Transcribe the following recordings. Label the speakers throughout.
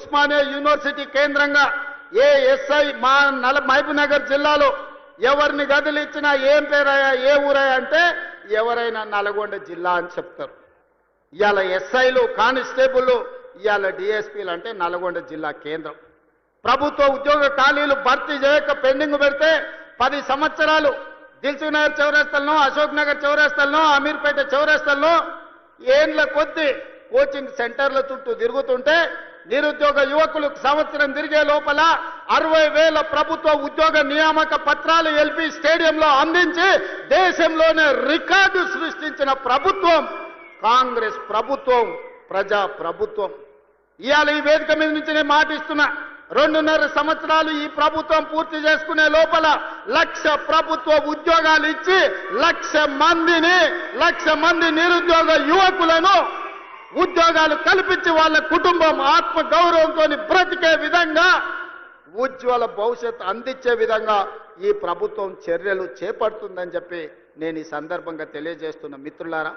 Speaker 1: Osmania university కేంద్రంగా ఏ SI మా నల మహబూబ్ జిల్లాలో ఎవరిని గదిలిచ్చినా ఏం పేరయ్యా ఏ ఊరయ్యా అంటే ఎవరైనా నల్గొండ జిల్లా అని చెప్తారు. ఇవాళ ఎస్ఐలు కానిస్టేబుల్ ఇవాళ డిఎస్పీలు అంటే నల్గొండ జిల్లా కేంద్రం. ప్రభుత్వ ఉద్యోగ ఖాళీలు భర్తీ చేయక పెండింగ్ పెడితే పది సంవత్సరాలు దిల్సుఖ్ నగర్ చౌరస్తల్లో అశోక్ నగర్ చౌరస్తల్లో అమీర్పేట చౌరస్తల్లో ఏండ్ల కొద్ది కోచింగ్ సెంటర్ల చుట్టూ తిరుగుతుంటే నిరుద్యోగ యువకులు సంవత్సరం తిరిగే లోపల అరవై వేల ప్రభుత్వ ఉద్యోగ నియామక పత్రాలు ఎల్పి స్టేడియంలో అందించి దేశంలోనే రికార్డు సృష్టించిన ప్రభుత్వం కాంగ్రెస్ ప్రభుత్వం ప్రజా ప్రభుత్వం ఇవాళ ఈ వేదిక మీద నుంచి నేను మాటిస్తున్నా రెండున్నర సంవత్సరాలు ఈ ప్రభుత్వం పూర్తి చేసుకునే లోపల లక్ష ప్రభుత్వ ఉద్యోగాలు ఇచ్చి లక్ష మందిని లక్ష మంది నిరుద్యోగ యువకులను ఉద్యోగాలు కల్పించి వాళ్ళ కుటుంబం ఆత్మ గౌరవంతో బ్రతికే విధంగా ఉజ్వల భవిష్యత్ అందించే విధంగా ఈ ప్రభుత్వం చర్యలు చేపడుతుందని చెప్పి నేను ఈ సందర్భంగా తెలియజేస్తున్న మిత్రులారా.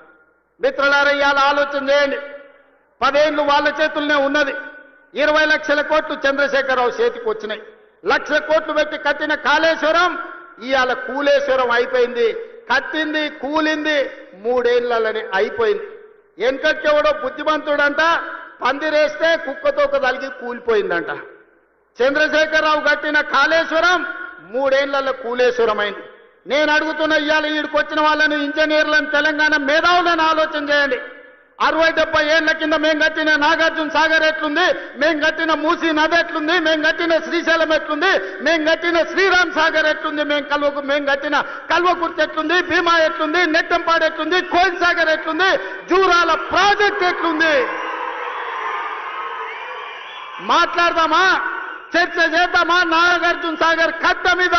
Speaker 1: మిత్రులారా ఇవాళ ఆలోచన చేయండి. పదేళ్ళు వాళ్ళ చేతుల్లోనే ఉన్నది. ఇరవై లక్షల కోట్లు చంద్రశేఖరరావు చేతికి వచ్చినాయి. లక్ష కోట్లు పెట్టి కట్టిన కాళేశ్వరం ఇవాళ కూలేశ్వరం అయిపోయింది. కట్టింది కూలింది మూడేళ్ళలోనే అయిపోయింది. వెనకట్టెవడో బుద్ధిమంతుడంట పందిరేస్తే కుక్కతోక తలిగి కూలిపోయిందంట. చంద్రశేఖరరావు కట్టిన కాళేశ్వరం మూడేళ్ళలో కూలేశ్వరం అయింది నేను అడుగుతున్న ఇవాళ ఈడికి వచ్చిన వాళ్ళని ఇంజనీర్లను తెలంగాణ మేధావులను ఆలోచన చేయండి. అరవై డెబ్బై ఏళ్ళ కింద మేము కట్టిన నాగార్జున సాగర్ ఎట్లుంది? మేము కట్టిన మూసీ నది ఎట్లుంది? మేము కట్టిన శ్రీశైలం ఎట్లుంది? మేము కట్టిన శ్రీరామ్ సాగర్ ఎట్లుంది? మేము కల్వకు మేము కట్టిన కల్వకుర్తి ఎట్లుంది? భీమా ఎట్లుంది? నెట్టంపాడు ఎట్లుంది? కోయిల్ సాగర్ ఎట్లుంది? జూరాల ప్రాజెక్ట్ ఎట్లుంది? మాట్లాడదామా? చర్చ చేద్దామా? నాగార్జున సాగర్ కట్ట మీద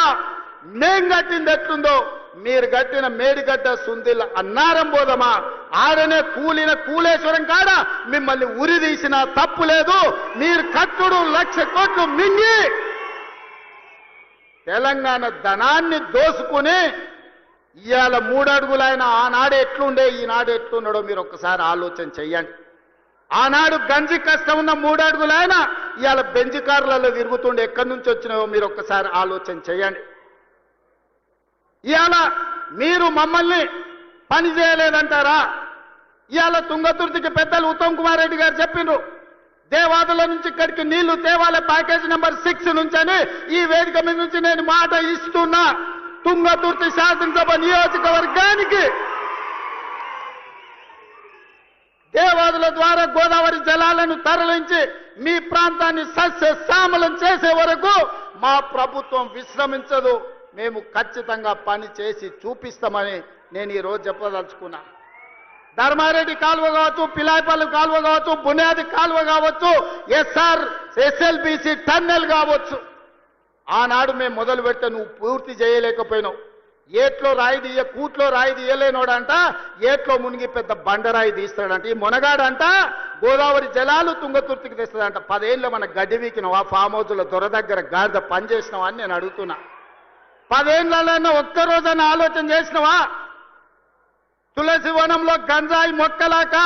Speaker 1: మేం కట్టింది ఎట్లుందో? మీరు కట్టిన మేడిగడ్డ సుందిల్ అన్నారం పోదమా ఆడనే కూలిన కూలేశ్వరం కాడ మిమ్మల్ని ఉరి తప్పు లేదు. మీరు కట్టుడు లక్ష కోట్లు మింగి తెలంగాణ ధనాన్ని దోసుకుని ఇవాళ మూడడుగులైన ఆనాడు ఎట్లుండే ఈనాడు ఎట్లున్నాడో మీరు ఒక్కసారి ఆలోచన చెయ్యండి. ఆనాడు గంజి కష్టం ఉన్న మూడడుగులైన ఇవాళ బెంజి కార్లలో తిరుగుతుండే ఎక్కడి నుంచి వచ్చినాయో మీరు ఒక్కసారి ఆలోచన చేయండి ఇవాళ మీరు మమ్మల్ని పని చేయలేదంటారా? ఇవాళ తుంగతుర్తికి పెద్దలు ఉత్తమ్ కుమార్ రెడ్డి గారు చెప్పిండ్రు దేవాదుల నుంచి ఇక్కడికి నీళ్ళు తేవాలే ప్యాకేజ్ నెంబర్ సిక్స్ నుంచి అని ఈ వేదిక మీద నుంచి నేను మాట ఇస్తున్నా. తుంగతుర్తి శాసనసభ నియోజకవర్గానికి దేవాదుల ద్వారా గోదావరి జలాలను తరలించి మీ ప్రాంతాన్ని సస్య శ్యామలం చేసే వరకు మా ప్రభుత్వం విశ్రమించదు. మేము ఖచ్చితంగా పని చేసి చూపిస్తామని నేను ఈ రోజు చెప్పదలుచుకున్నా. ధర్మారెడ్డి కాలువ కావచ్చు పిలాయపల్లి కాలువ కావచ్చు బునియాది కాలువ కావచ్చు ఎస్ఆర్ ఎస్ఎల్బిసి టన్నెల్ కావచ్చు. ఆనాడు మేము మొదలు పెడితే నువ్వు పూర్తి చేయలేకపోయినావు. ఏట్లో రాయి తీయ కూట్లో రాయి తీయలేనోడంట ఏట్లో మునిగి పెద్ద బండరాయి తీస్తాడంట ఈ మునగాడంట గోదావరి జలాలు తుంగతుర్తికి తెస్తాడంట. పదేళ్ళు మన గడ్డి వీకినవా ఫామ్ హౌస్ల దొర దగ్గర గాడిద పనిచేసినావు అని నేను అడుగుతున్నా. పదేళ్ళలో ఒక్కరోజన ఆలోచన చేసినవా? తులసి వనంలో గంజాయి మొక్కలాక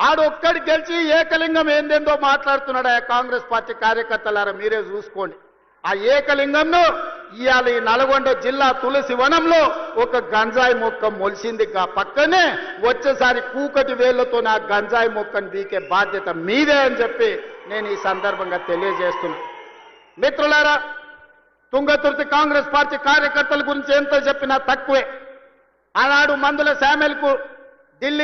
Speaker 1: ఆడొక్కడి గెలిచి ఏకలింగం ఏందేందో మాట్లాడుతున్నాడు ఆ కాంగ్రెస్ పార్టీ కార్యకర్తలారా? మీరే చూసుకోండి. ఆ ఏకలింగంను ఇవాళ ఈ నల్గొండ జిల్లా తులసి వనంలో ఒక గంజాయి మొక్క మొలిసింది. గా పక్కనే వచ్చేసారి కూకటి వేళ్ళతో నా గంజాయి మొక్కను బీకే బాధ్యత మీదే అని చెప్పి నేను ఈ సందర్భంగా తెలియజేస్తున్నా. మిత్రులారా తుంగతుర్తి కాంగ్రెస్ పార్టీ కార్యకర్తల గురించి ఎంత చెప్పినా తక్కువే. ఆనాడు మందుల శామెల్కు ఢిల్లీ